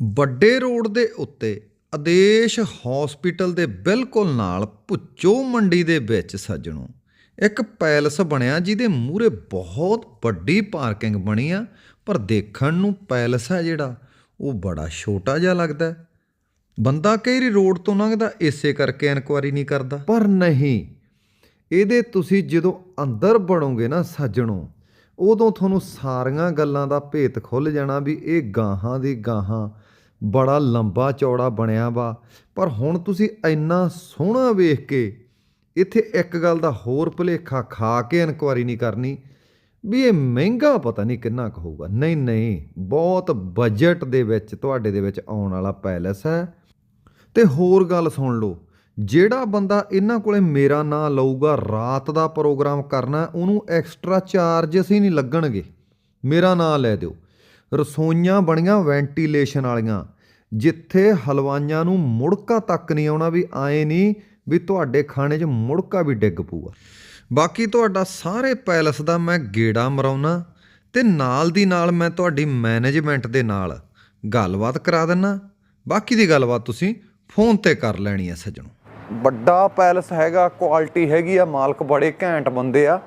ਵੱਡੇ ਰੋਡ ਦੇ ਉੱਤੇ ਆਦੇਸ਼ ਹਸਪੀਟਲ ਦੇ ਬਿਲਕੁਲ ਨਾਲ ਭੁੱਚੋ ਮੰਡੀ ਦੇ ਵਿੱਚ ਸੱਜਣੋ, ਇੱਕ ਪੈਲਸ ਬਣਿਆ ਜਿਹਦੇ ਮੂਹਰੇ ਬਹੁਤ ਵੱਡੀ ਪਾਰਕਿੰਗ ਬਣੀ ਆ, ਪਰ ਦੇਖਣ ਨੂੰ ਪੈਲਸ ਹੈ ਜਿਹੜਾ, ਉਹ ਬੜਾ ਛੋਟਾ ਜਿਹਾ ਲੱਗਦਾ। ਬੰਦਾ ਕਈ ਰੋਡ ਤੋਂ ਲੰਘਦਾ, ਇਸੇ ਕਰਕੇ ਇਨਕੁਆਰੀ ਨਹੀਂ ਕਰਦਾ। ਪਰ ਨਹੀਂ, ਇਹਦੇ ਤੁਸੀਂ ਜਦੋਂ ਅੰਦਰ ਬਣੋਗੇ ਨਾ ਸੱਜਣੋ ਉਦੋਂ ਤੁਹਾਨੂੰ ਸਾਰੀਆਂ ਗੱਲਾਂ ਦਾ ਭੇਤ ਖੁੱਲ ਜਾਣਾ ਵੀ ਇਹ ਗਾਹਾਂ ਦੀ ਗਾਹਾਂ। ਬੜਾ ਲੰਬਾ ਚੌੜਾ ਬਣਿਆ ਵਾ। ਪਰ ਹੁਣ ਤੁਸੀਂ ਇੰਨਾ ਸੋਹਣਾ ਵੇਖ ਕੇ ਇੱਥੇ ਇੱਕ ਗੱਲ ਦਾ ਹੋਰ ਭੁਲੇਖਾ ਖਾ ਕੇ ਇਨਕੁਆਰੀ ਨਹੀਂ ਕਰਨੀ ਵੀ ਇਹ ਮਹਿੰਗਾ ਪਤਾ ਨਹੀਂ ਕਿੰਨਾ ਕੁ ਹੋਊਗਾ। ਨਹੀਂ ਨਹੀਂ, ਬਹੁਤ ਬਜਟ ਦੇ ਵਿੱਚ, ਤੁਹਾਡੇ ਦੇ ਵਿੱਚ ਆਉਣ ਵਾਲਾ ਪੈਲਸ ਹੈ। ਤੇ ਹੋਰ ਗੱਲ ਸੁਣ ਲਓ। ਜਿਹੜਾ ਬੰਦਾ ਇਹਨਾਂ ਕੋਲੇ ਮੇਰਾ ਨਾਂ ਲਊਗਾ, ਰਾਤ ਦਾ ਪ੍ਰੋਗਰਾਮ ਕਰਨਾ, ਉਹਨੂੰ ਐਕਸਟਰਾ ਚਾਰਜਸ ਹੀ ਨਹੀਂ ਲੱਗਣਗੇ। ਮੇਰਾ ਨਾਂ ਲੈ ਦਿਓ। ਰਸੋਈਆਂ ਬਣੀਆਂ ਵੈਂਟੀਲੇਸ਼ਨ ਵਾਲੀਆਂ, ਜਿੱਥੇ ਹਲਵਾਈਆਂ ਨੂੰ ਮੁੜਕਾ ਤੱਕ ਨਹੀਂ ਆਉਣਾ ਵੀ ਆਏ ਨਹੀਂ ਵੀ ਤੁਹਾਡੇ ਖਾਣੇ 'ਚ ਮੁੜਕਾ ਵੀ ਡਿੱਗ ਪੂਗਾ ਬਾਕੀ ਤੁਹਾਡਾ ਸਾਰੇ ਪੈਲਸ ਦਾ ਮੈਂ ਗੇੜਾ ਮਰਾਉਣਾ ਤੇ ਨਾਲ ਦੀ ਨਾਲ ਮੈਂ ਤੁਹਾਡੀ ਮੈਨੇਜਮੈਂਟ ਦੇ ਨਾਲ ਗੱਲਬਾਤ ਕਰਾ ਦਿੰਨਾ। ਬਾਕੀ ਦੀ ਗੱਲਬਾਤ ਤੁਸੀਂ ਫੋਨ ਤੇ ਕਰ ਲੈਣੀ ਹੈ ਸੱਜਣੋ। ਵੱਡਾ ਪੈਲਸ ਹੈਗਾ ਕੁਆਲਿਟੀ ਹੈਗੀ ਆ, ਮਾਲਕ ਬੜੇ ਘੈਂਟ ਬੰਦੇ ਆ,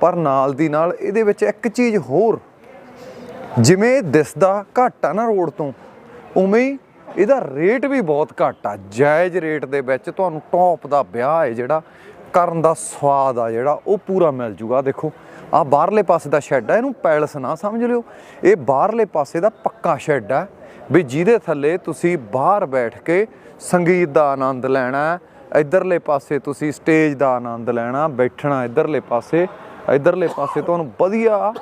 ਪਰ ਨਾਲ ਦੀ ਨਾਲ ਇਹਦੇ ਵਿੱਚ ਇੱਕ ਚੀਜ਼ ਹੋਰ, ਜਿਵੇਂ ਦਿਸਦਾ ਘੱਟ ਆ ਨਾ ਰੋਡ ਤੋਂ, ਉਵੇਂ ਹੀ ਇਹਦਾ ਰੇਟ ਵੀ ਬਹੁਤ ਘੱਟ ਆ, ਜਾਇਜ਼ ਰੇਟ ਦੇ ਵਿੱਚ ਤੁਹਾਨੂੰ ਟੌਪ ਦਾ ਵਿਆਹ ਹੈ ਜਿਹੜਾ, ਕਰਨ ਦਾ ਸਵਾਦ ਆ ਜਿਹੜਾ, ਉਹ ਪੂਰਾ ਮਿਲ ਜੂਗਾ, ਦੇਖੋ ਆ ਬਾਹਰਲੇ ਪਾਸੇ ਦਾ ਸ਼ੈੱਡ ਆ, ਇਹਨੂੰ ਪੈਲਸ ਨਾ ਸਮਝ ਲਿਓ ਇਹ ਬਾਹਰਲੇ ਪਾਸੇ ਦਾ ਪੱਕਾ ਸ਼ੈੱਡ ਆ, ਵੀ ਜਿਹਦੇ ਥੱਲੇ ਤੁਸੀਂ ਬਾਹਰ ਬੈਠ ਕੇ ਸੰਗੀਤ ਦਾ ਆਨੰਦ ਲੈਣਾ ਹੈ। ਇਧਰਲੇ ਪਾਸੇ ਤੁਸੀਂ ਸਟੇਜ ਦਾ ਆਨੰਦ ਲੈਣਾ, ਬੈਠਣਾ ਇਧਰਲੇ ਪਾਸੇ। ਇਧਰਲੇ ਪਾਸੇ ਤੁਹਾਨੂੰ ਵਧੀਆ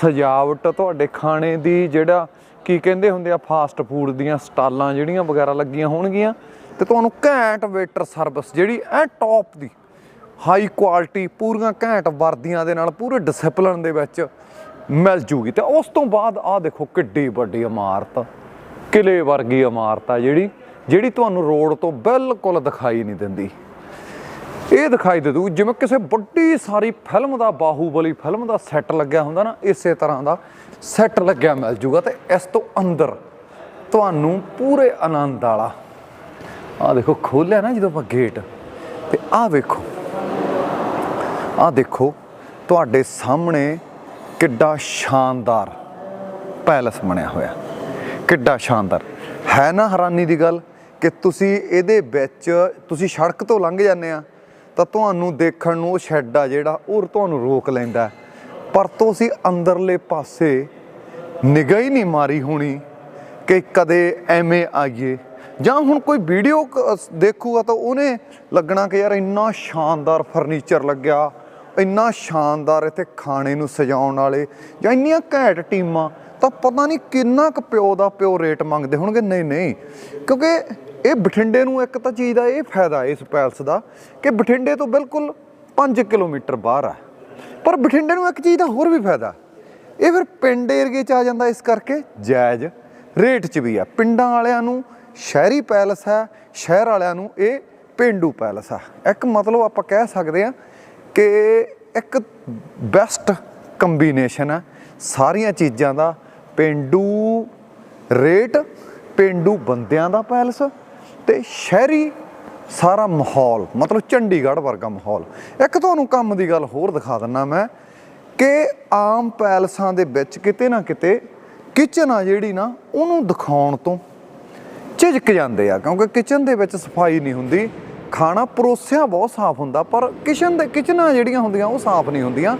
ਸਜਾਵਟ ਤੁਹਾਡੇ ਖਾਣੇ ਦੀ ਜਿਹੜਾ ਕੀ ਕਹਿੰਦੇ ਹੁੰਦੇ ਆ ਫਾਸਟ ਫੂਡ ਦੀਆਂ ਸਟਾਲਾਂ ਜਿਹੜੀਆਂ ਵਗੈਰਾ ਲੱਗੀਆਂ ਹੋਣਗੀਆਂ ਤੇ ਤੁਹਾਨੂੰ ਘੈਂਟ ਵੇਟਰ ਸਰਵਿਸ ਜਿਹੜੀ ਐ ਟੌਪ ਦੀ ਹਾਈ ਕੁਆਲਿਟੀ ਪੂਰੀਆਂ ਘੈਂਟ ਵਰਦੀਆਂ ਦੇ ਨਾਲ ਪੂਰੇ ਡਿਸਪਲਿਨ ਦੇ ਵਿੱਚ ਮਿਲ ਜੂਗੀ। ਤੇ ਉਸ ਤੋਂ ਬਾਅਦ ਆਹ ਦੇਖੋ ਕਿੱਡੀ ਵੱਡੀ ਇਮਾਰਤ, ਕਿਲੇ ਵਰਗੀ ਇਮਾਰਤ ਆ ਜਿਹੜੀ। ਜਿਹੜੀ ਤੁਹਾਨੂੰ ਰੋਡ ਤੋਂ ਬਿਲਕੁਲ ਦਿਖਾਈ ਨਹੀਂ ਦਿੰਦੀ। ਇਹ ਦਿਖਾਈ ਦੇ ਦੂ, ਜਿਵੇਂ ਕਿਸੇ ਵੱਡੀ ਸਾਰੀ ਫਿਲਮ ਦਾ, ਬਾਹੂਬਲੀ ਫਿਲਮ ਦਾ ਸੈੱਟ ਲੱਗਿਆ ਹੁੰਦਾ ਨਾ, ਇਸੇ ਤਰ੍ਹਾਂ ਦਾ ਸੈੱਟ ਲੱਗਿਆ ਮਿਲ ਜੂਗਾ ਤੇ ਇਸ ਤੋਂ ਅੰਦਰ ਤੁਹਾਨੂੰ ਪੂਰੇ ਆਨੰਦ ਵਾਲਾ। ਆ ਦੇਖੋ, ਖੋਲਿਆ ਨਾ ਜਦੋਂ ਆਪਾਂ ਗੇਟ ਤੇ ਆਹ ਵੇਖੋ। ਆਹ ਦੇਖੋ, ਤੁਹਾਡੇ ਸਾਹਮਣੇ ਕਿੱਡਾ ਸ਼ਾਨਦਾਰ ਪੈਲਸ ਬਣਿਆ ਹੋਇਆ। ਕਿੱਡਾ ਸ਼ਾਨਦਾਰ। ਹੈ ਨਾ ਹੈਰਾਨੀ ਦੀ ਗੱਲ? ਕਿ ਤੁਸੀਂ ਇਹਦੇ ਵਿੱਚ, ਤੁਸੀਂ ਸੜਕ ਤੋਂ ਲੰਘ ਜਾਂਦੇ ਆ, ਤਾਂ ਤੁਹਾਨੂੰ ਦੇਖਣ ਨੂੰ ਉਹ ਸ਼ੈੱਡ ਆ ਜਿਹੜਾ, ਉਹ ਤੁਹਾਨੂੰ ਰੋਕ ਲੈਂਦਾ ਪਰ ਤੁਸੀਂ ਅੰਦਰਲੇ ਪਾਸੇ ਨਿਗਾਹ ਹੀ ਨਹੀਂ ਮਾਰੀ ਹੋਣੀ ਕਿ ਕਦੇ ਐਵੇਂ ਆਈਏ ਜਾਂ ਹੁਣ ਕੋਈ ਵੀਡੀਓ ਦੇਖੂਗਾ ਤਾਂ ਉਹਨੇ ਲੱਗਣਾ ਕਿ ਯਾਰ ਇੰਨਾ ਸ਼ਾਨਦਾਰ ਫਰਨੀਚਰ ਲੱਗਿਆ, ਇੰਨਾ ਸ਼ਾਨਦਾਰ ਇੱਥੇ ਖਾਣੇ ਨੂੰ ਸਜਾਉਣ ਵਾਲੇ, ਜਾਂ ਇੰਨੀਆਂ ਘੈਂਟ ਟੀਮਾਂ, ਤਾਂ ਪਤਾ ਨਹੀਂ ਕਿੰਨਾ ਕੁ ਪਿਓ ਦਾ ਪਿਓ ਰੇਟ ਮੰਗਦੇ ਹੋਣਗੇ। ਨਹੀਂ ਨਹੀਂ, ਕਿਉਂਕਿ ਇਹ ਬਠਿੰਡੇ ਨੂੰ ਇੱਕ ਤਾਂ ਚੀਜ਼ ਦਾ ਇਹ ਫਾਇਦਾ ਇਸ ਪੈਲਸ ਦਾ ਕਿ ਬਠਿੰਡੇ ਤੋਂ ਬਿਲਕੁਲ 5 ਕਿਲੋਮੀਟਰ ਬਾਹਰ ਆ। ਪਰ ਬਠਿੰਡੇ ਨੂੰ ਇੱਕ ਚੀਜ਼ ਦਾ ਹੋਰ ਵੀ ਫਾਇਦਾ, ਇਹ ਫਿਰ ਪਿੰਡ ਏਰੀਏ ਚ ਆ ਜਾਂਦਾ ਇਸ ਕਰਕੇ ਜਾਇਜ਼। ਰੇਟ ਚ ਵੀ ਆ। ਪਿੰਡਾਂ ਵਾਲਿਆਂ ਨੂੰ ਸ਼ਹਿਰੀ ਪੈਲਸ ਹੈ, ਸ਼ਹਿਰ ਵਾਲਿਆਂ ਨੂੰ ਇਹ ਪਿੰਡੂ ਪੈਲਸ ਆ। ਇੱਕ ਮਤਲਬ ਆਪਾਂ ਕਹਿ ਸਕਦੇ ਆ ਕਿ ਇੱਕ ਬੈਸਟ ਕੰਬੀਨੇਸ਼ਨ ਹੈ ਸਾਰੀਆਂ ਚੀਜ਼ਾਂ ਦਾ, ਪਿੰਡੂ ਰੇਟ, ਪਿੰਡੂ ਬੰਦਿਆਂ ਦਾ ਪੈਲਸ। ਤੇ ਸ਼ਹਿਰੀ ਸਾਰਾ ਮਾਹੌਲ, ਮਤਲਬ ਚੰਡੀਗੜ੍ਹ ਵਰਗਾ ਮਾਹੌਲ। ਇੱਕ ਤੁਹਾਨੂੰ ਕੰਮ ਦੀ ਗੱਲ ਹੋਰ ਦਿਖਾ ਦਿੰਨਾ ਮੈਂ ਕਿ ਆਮ ਪੈਲਸਾਂ ਦੇ ਵਿੱਚ ਕਿਤੇ ਨਾ ਕਿਤੇ ਕਿਚਨ ਆ ਜਿਹੜੀ ਨਾ, ਉਹਨੂੰ ਦਿਖਾਉਣ ਤੋਂ ਝਿਜਕ ਜਾਂਦੇ ਆ, ਕਿਉਂਕਿ ਕਿਚਨ ਦੇ ਵਿੱਚ ਸਫ਼ਾਈ ਨਹੀਂ ਹੁੰਦੀ। ਖਾਣਾ ਪਰੋਸਿਆ ਬਹੁਤ ਸਾਫ਼ ਹੁੰਦਾ, ਪਰ ਕਿਚਨ ਦੇ, ਕਿਚਨਾਂ ਜਿਹੜੀਆਂ ਹੁੰਦੀਆਂ, ਉਹ ਸਾਫ਼ ਨਹੀਂ ਹੁੰਦੀਆਂ।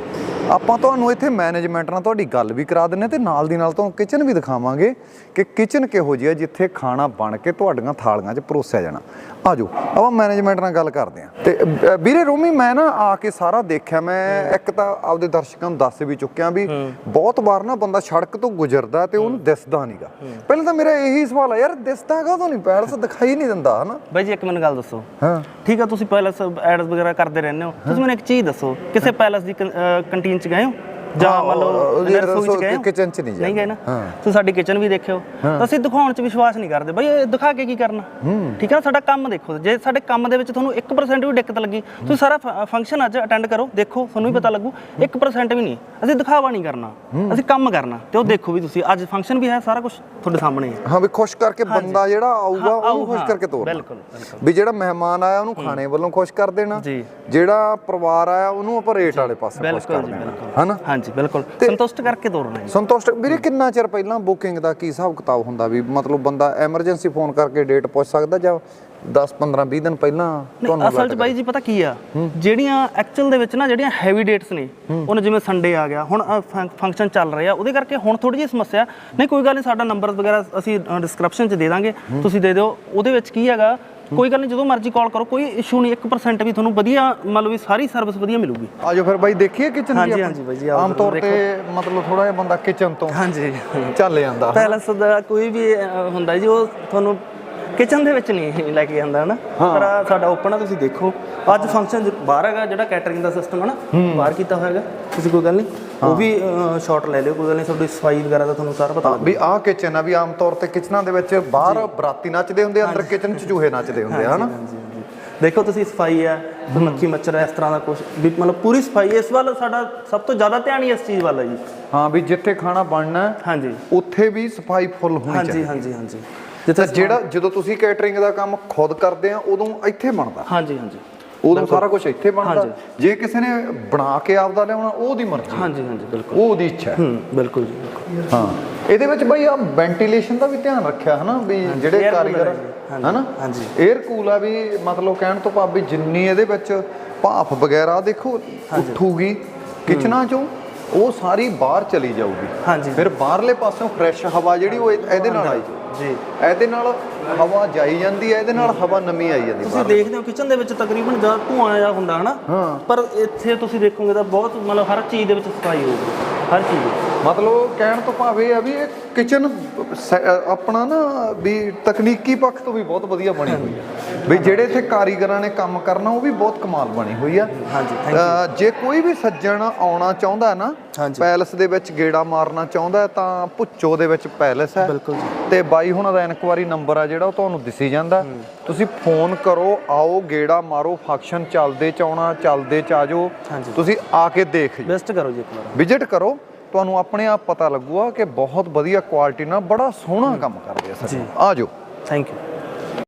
ਆਪਾਂ ਤੁਹਾਨੂੰ ਇੱਥੇ ਮੈਨੇਜਮੈਂਟ ਨਾਲ ਤੁਹਾਡੀ ਗੱਲ ਵੀ ਕਰਾ ਦਿੰਨੇ ਤੇ ਨਾਲ ਦੀ ਨਾਲ ਤੁਹਾਨੂੰ ਕਿਚਨ ਵੀ ਦਿਖਾਵਾਂਗੇ ਕਿ ਕਿਚਨ ਕਿਹੋ ਜਿਹੀ ਹੈ ਜਿੱਥੇ ਖਾਣਾ ਬਣ ਕੇ ਤੁਹਾਡੀਆਂ ਥਾਲੀਆਂ 'ਚ ਪਰੋਸਿਆ ਜਾਣਾ। ਆਜੋ ਆਪਾਂ ਮੈਨੇਜਮੈਂਟ ਨਾਲ ਗੱਲ ਕਰਦੇ ਹਾਂ। ਤੇ ਵੀਰੇ ਰੋਮੀ ਮੈਂ ਨਾ ਆ ਕੇ ਸਾਰਾ ਦੇਖਿਆ ਮੈਂ ਇੱਕ ਤਾਂ ਆਪਦੇ ਦਰਸ਼ਕਾਂ ਨੂੰ ਦੱਸ ਵੀ ਚੁੱਕਿਆ ਵੀ ਬਹੁਤ ਵਾਰ ਨਾ ਬੰਦਾ ਸੜਕ ਤੋਂ ਗੁਜ਼ਰਦਾ ਤੇ ਉਹਨੂੰ ਦਿਸਦਾ ਨਹੀਂਗਾ ਪਹਿਲਾਂ ਤਾਂ ਮੇਰਾ ਇਹੀ ਸਵਾਲ ਆ ਯਾਰ ਦਿਸਦਾ ਕਾਹਦੋਂ ਨਹੀਂ ਪੈਲਸ ਦਿਖਾਈ ਨਹੀਂ ਦਿੰਦਾ ਹਨਾ? ਬਾਈ ਜੀ ਇੱਕ ਮੈਨੂੰ ਗੱਲ ਦੱਸੋ। ਹਾਂ। ਠੀਕ ਆ ਤੁਸੀਂ ਪੈਲਸ ਐਡਸ ਵਗੈਰਾ ਕਰਦੇ ਰਹਿੰਦੇ ਹੋ। ਤੁਸੀਂ ਮੈਨੂੰ ਇੱਕ ਚੀਜ਼ ਦੱਸੋ ਕਿਸੇ ਪੈਲਸ ਦੀ ਚ ਗਏ ਹੋ? ਜਾਂ ਮੰਨ ਲਓ ਉਹਦੀ ਜਿਹਨੇ ਰਸੋਈ 'ਚ ਗਏ 'ਚ ਨਹੀਂ ਨਹੀਂ ਗਏ ਨਾ। ਤੁਸੀਂ ਸਾਡੀ ਕਿਚਨ ਵੀ ਦੇਖਿਓ। ਅਸੀਂ ਦਿਖਾਉਣ 'ਚ ਵਿਸ਼ਵਾਸ ਨਹੀਂ ਕਰਦੇ। ਬਈ ਇਹ ਦਿਖਾ ਕੇ ਕੀ ਕਰਨਾ? ਠੀਕ ਹੈ ਨਾ? ਸਾਡਾ ਕੰਮ ਦੇਖੋ। ਜੇ ਸਾਡੇ ਕੰਮ ਦੇ ਵਿੱਚ ਤੁਹਾਨੂੰ 1% ਵੀ ਦਿੱਕਤ ਲੱਗੀ ਤੁਸੀਂ ਸਾਰਾ ਫੰਕਸ਼ਨ ਅੱਜ ਅਟੈਂਡ ਕਰੋ। ਦੇਖੋ ਤੁਹਾਨੂੰ ਵੀ ਪਤਾ ਲੱਗੂ 1% ਵੀ ਨਹੀਂ। ਅਸੀਂ ਦਿਖਾਵਾ ਨਹੀਂ ਕਰਨਾ। ਅਸੀਂ ਕੰਮ ਕਰਨਾ। ਤੇ ਉਹ ਦੇਖੋ ਵੀ ਤੁਸੀਂ। ਅੱਜ ਫੰਕਸ਼ਨ ਵੀ ਹੈ ਸਾਰਾ ਕੁਝ ਤੁਹਾਡੇ ਸਾਹਮਣੇ ਹੈ। ਹਾਂ ਵੀ ਖੁਸ਼ ਕਰਕੇ ਬੰਦਾ ਜਿਹੜਾ ਆਊਗਾ ਉਹਨੂੰ ਖੁਸ਼ ਕਰਕੇ ਤੋਰਨਾ। ਬਿਲਕੁਲ। ਵੀ ਜਿਹੜਾ ਮਹਿਮਾਨ ਆਇਆ ਉਹਨੂੰ ਖਾਣੇ ਵੱਲੋਂ ਖੁਸ਼ ਕਰ ਦੇਣਾ। ਜਿਹੜਾ ਪਰਿਵਾਰ ਆਇਆ ਉਹਨੂੰ ਆਪਾਂ ਰੇਟ ਵਾਲੇ ਪਾਸੇ ਖੁਸ਼ ਕਰ ਦੇਣਾ। ਹਨਾ? ਹਾਂਜੀ ਬਿਲਕੁਲ। ਸੰਤੁਸ਼ਟ ਕਰਕੇ ਤੋਰਨਾ ਹੈ ਸੰਤੁਸ਼ਟ। ਵੀਰੇ ਕਿੰਨਾ ਚਿਰ ਪਹਿਲਾਂ ਬੁਕਿੰਗ ਦਾ ਕੀ ਹਿਸਾਬ ਕਿਤਾਬ ਹੁੰਦਾ ਵੀ ਮਤਲਬ ਬੰਦਾ ਐਮਰਜੈਂਸੀ ਫੋਨ ਕਰਕੇ ਡੇਟ ਪੁੱਛ ਸਕਦਾ ਜਾਂ 10 15 20 ਦਿਨ ਪਹਿਲਾਂ ਨਹੀਂ ਅਸਲ 'ਚ ਬਾਈ ਜੀ ਪਤਾ ਕੀ ਆ? ਜਿਹੜੀਆਂ ਐਕਚੁਅਲ ਦੇ ਵਿੱਚ ਨਾ ਜਿਹੜੀਆਂ ਹੈਵੀ ਡੇਟਸ ਨੇ ਉਹਨੇ ਜਿਵੇਂ ਸੰਡੇ ਆ ਗਿਆ ਹੁਣ ਫੰਕਸ਼ਨ ਚੱਲ ਰਿਹਾ ਉਹਦੇ ਕਰਕੇ ਹੁਣ ਥੋੜੀ ਜਿਹੀ ਸਮੱਸਿਆ। ਨਹੀਂ ਕੋਈ ਗੱਲ ਨਹੀਂ ਸਾਡਾ ਨੰਬਰ ਵਗੈਰਾ ਅਸੀਂ ਡਿਸਕ੍ਰਿਪਸ਼ਨ 'ਚ ਦੇ ਦਾਂਗੇ। ਤੁਸੀਂ ਦੇ ਦਿਓ। ਉਹਦੇ ਵਿੱਚ ਕੀ ਹੈਗਾ ਕੋਈ ਗੱਲ ਨਹੀਂ ਜਦੋਂ ਮਰਜ਼ੀ ਕਾਲ ਕਰੋ ਕੋਈ ਇਸ਼ੂ ਨਹੀਂ 1% ਵੀ ਤੁਹਾਨੂੰ ਵਧੀਆ ਮਤਲਬ ਵੀ ਸਾਰੀ ਸਰਵਿਸ ਵਧੀਆ ਮਿਲੂਗੀ। ਆਜੋ ਫਿਰ ਬਾਈ ਦੇਖੀਏ ਕਿਚਨ ਹਾਂਜੀ, ਹਾਂਜੀ ਬਾਈ ਜੀ, ਆਮ ਤੌਰ ਤੇ ਮਤਲਬ ਥੋੜਾ ਜਿਹਾ ਬੰਦਾ ਕਿਚਨ ਤੋਂ ਹਾਂਜੀ। ਚੱਲ ਜਾਂਦਾ ਪੈਲਸ ਦਾ ਕੋਈ ਵੀ ਹੁੰਦਾ ਜੀ ਉਹ ਤੁਹਾਨੂੰ ਕਿਚਨ ਦੇ ਵਿੱਚ ਨਹੀਂ ਲੈ ਕੇ ਜਾਂਦਾ ਹਨਾ? ਪਰ ਸਾਡਾ ਓਪਨ ਆ ਤੁਸੀਂ ਦੇਖੋ। ਅੱਜ ਫੰਕਸ਼ਨ ਬਾਹਰ ਹੈਗਾ ਜਿਹੜਾ ਕੈਟਰਿੰਗ ਦਾ ਸਿਸਟਮ ਹੈ। ਨਾ ਬਾਹਰ ਕੀਤਾ ਹੋਇਆ ਹੈਗਾ। ਤੁਸੀਂ ਕੋਈ ਗੱਲ ਨਹੀਂ ਉਹ ਵੀ ਸ਼ਾਟ ਲੈ ਲਿਓ ਕੋਈ ਗੱਲ ਨਹੀਂ ਤੁਹਾਡੀ ਸਫ਼ਾਈ ਵਗੈਰਾ ਦਾ ਤੁਹਾਨੂੰ ਸਾਰਾ ਪਤਾ ਵੀ ਆਹ ਕਿਚਨ ਆ ਵੀ ਆਮ ਤੌਰ ਤੇ ਕਿਚਨਾਂ ਦੇ ਵਿੱਚ ਬਾਹਰ ਬਰਾਤੀ ਨੱਚਦੇ ਹੁੰਦੇ ਅੰਦਰ ਕਿਚਨ 'ਚ ਚੂਹੇ ਨੱਚਦੇ ਹੁੰਦੇ ਆ ਹਨਾ? ਦੇਖੋ ਤੁਸੀਂ ਸਫ਼ਾਈ ਹੈ ਮੱਖੀ ਮੱਛਰ ਇਸ ਤਰ੍ਹਾਂ ਦਾ ਕੁਝ ਵੀ ਮਤਲਬ ਪੂਰੀ ਸਫ਼ਾਈ ਇਸ ਵੱਲ ਸਾਡਾ ਸਭ ਤੋਂ ਜ਼ਿਆਦਾ ਧਿਆਨ ਹੀ ਇਸ ਚੀਜ਼ ਵੱਲ ਹੈ ਜੀ। ਹਾਂ ਵੀ ਜਿੱਥੇ ਖਾਣਾ ਬਣਨਾ ਹੈ, ਹਾਂਜੀ। ਉੱਥੇ ਵੀ ਸਫ਼ਾਈ ਫੁੱਲ ਹੋਣੀ ਚਾਹੀਦੀ ਹਾਂਜੀ ਹਾਂਜੀ ਹਾਂਜੀ। ਤਾਂ ਜਿਹੜਾ ਜਦੋਂ ਤੁਸੀਂ ਕੈਟਰਿੰਗ ਦਾ ਕੰਮ ਖੁਦ ਕਰਦੇ ਆ ਉਦੋਂ ਇੱਥੇ ਬਣਦਾ। ਹਾਂਜੀ ਹਾਂਜੀ। ਉਦੋਂ ਸਾਰਾ ਕੁਝ ਇੱਥੇ ਬਣਦਾ। ਜੇ ਕਿਸੇ ਨੇ ਬਣਾ ਕੇ ਆਪਦਾ ਲਿਆਉਣਾ ਉਹ ਉਹਦੀ ਮਰਜ਼ੀ। ਹਾਂਜੀ ਹਾਂਜੀ ਬਿਲਕੁਲ। ਉਹ ਉਹਦੀ ਇੱਛਾ ਹੈ। ਬਿਲਕੁਲ ਜੀ ਹਾਂ। ਇਹਦੇ ਵਿੱਚ ਬਈ ਆ ਵੈਂਟੀਲੇਸ਼ਨ ਦਾ ਵੀ ਧਿਆਨ ਰੱਖਿਆ ਹਨਾ? ਵੀ ਜਿਹੜੇ ਕਾਰੀਗਰ ਹਨਾ ਹਾਂਜੀ। 에ਅਰ ਕੂਲ ਆ ਵੀ ਮਤਲਬ ਕਹਿਣ ਤੋਂ ਭਾਵ ਵੀ ਜਿੰਨੀ ਇਹਦੇ ਵਿੱਚ ਭਾਫ ਵਗੈਰਾ ਦੇਖੋ ਉੱਠੂਗੀ ਕਿਚਨਾਂ ਚੋਂ ਉਹ ਸਾਰੀ ਬਾਹਰ ਚਲੀ ਜਾਊਗੀ। ਹਾਂਜੀ। ਫਿਰ ਬਾਹਰਲੇ ਪਾਸਿਓਂ ਫਰੈਸ਼ ਹਵਾ ਜਿਹੜੀ ਉਹ ਇਹ- ਇਹਦੇ ਨਾਲ ਆਈ ਜਾਊ। ਜੀ ਇਹਦੇ ਨਾਲ ਹਵਾ ਜਾਈ ਜਾਂਦੀ ਹੈ ਇਹਦੇ ਨਾਲ ਹਵਾ ਨਵੀਂ ਆਈ ਜਾਂਦੀ ਤੁਸੀਂ ਦੇਖਦੇ ਹੋ ਕਿਚਨ ਦੇ ਵਿੱਚ ਤਕਰੀਬਨ ਜ਼ਿਆਦਾ ਧੂਆਂ ਜਿਹਾ ਹੁੰਦਾ ਹਨਾ ਹਾਂ। ਪਰ ਇੱਥੇ ਤੁਸੀਂ ਦੇਖੋਗੇ ਤਾਂ ਬਹੁਤ ਮਤਲਬ ਹਰ ਚੀਜ਼ ਦੇ ਵਿੱਚ ਸਫ਼ਾਈ ਹੋਊਗੀ ਹਰ ਚੀਜ਼। ਮਤਲਬ ਕਹਿਣ ਤੋਂ ਭਾਵ ਇਹ ਆ ਵੀ ਇਹ ਕਿਚਨ ਆਪਣਾ ਨਾ ਵੀ ਤਕਨੀਕੀ ਪੱਖ ਤੋਂ ਵੀ ਬਹੁਤ ਵਧੀਆ ਬਣੀ ਹੋਈ ਆ ਵੀ ਜਿਹੜੇ ਇੱਥੇ ਕਾਰੀਗਰਾਂ ਨੇ ਕੰਮ ਕਰਨਾ ਉਹ ਵੀ ਬਹੁਤ ਕਮਾਲ ਬਣੀ ਹੋਈ ਆ ਹਾਂਜੀ ਜੇ ਕੋਈ ਵੀ ਸੱਜਣ ਆਉਣਾ ਚਾਹੁੰਦਾ ਹੈ ਨਾ। ਪੈਲਸ ਦੇ ਵਿੱਚ ਗੇੜਾ ਮਾਰਨਾ ਚਾਹੁੰਦਾ ਤਾਂ ਭੁੱਚੋ ਦੇ ਵਿੱਚ ਪੈਲਸ ਹੈ। ਬਿਲਕੁਲ ਜੀ। ਤੇ ਬਾਈ ਹੁਣਾਂ ਦਾ ਇਨਕੁਆਰੀ ਨੰਬਰ ਆ ਜਿਹੜਾ ਉਹ ਤੁਹਾਨੂੰ ਦਿਸੀ ਜਾਂਦਾ। ਤੁਸੀਂ ਫੋਨ ਕਰੋ ਆਓ ਗੇੜਾ ਮਾਰੋ ਫੰਕਸ਼ਨ ਚੱਲਦੇ ਚ ਆਉਣਾ ਚੱਲਦੇ ਚ ਆਜੋ। ਤੁਸੀਂ ਆ ਕੇ ਦੇਖ ਜਾਓ। ਬੈਸਟ ਕਰੋ ਜੀ ਇੱਕ ਵਾਰ। ਵਿਜ਼ਿਟ ਕਰੋ। ਤੁਹਾਨੂੰ ਆਪਣੇ ਆਪ ਪਤਾ ਲੱਗੂਗਾ ਕਿ ਬਹੁਤ ਵਧੀਆ ਕੁਆਲਿਟੀ ਨਾਲ ਬੜਾ ਸੋਹਣਾ ਕੰਮ ਕਰਦੇ ਆ ਸਰ। ਜੀ। ਆ ਜਾਓ। Thank you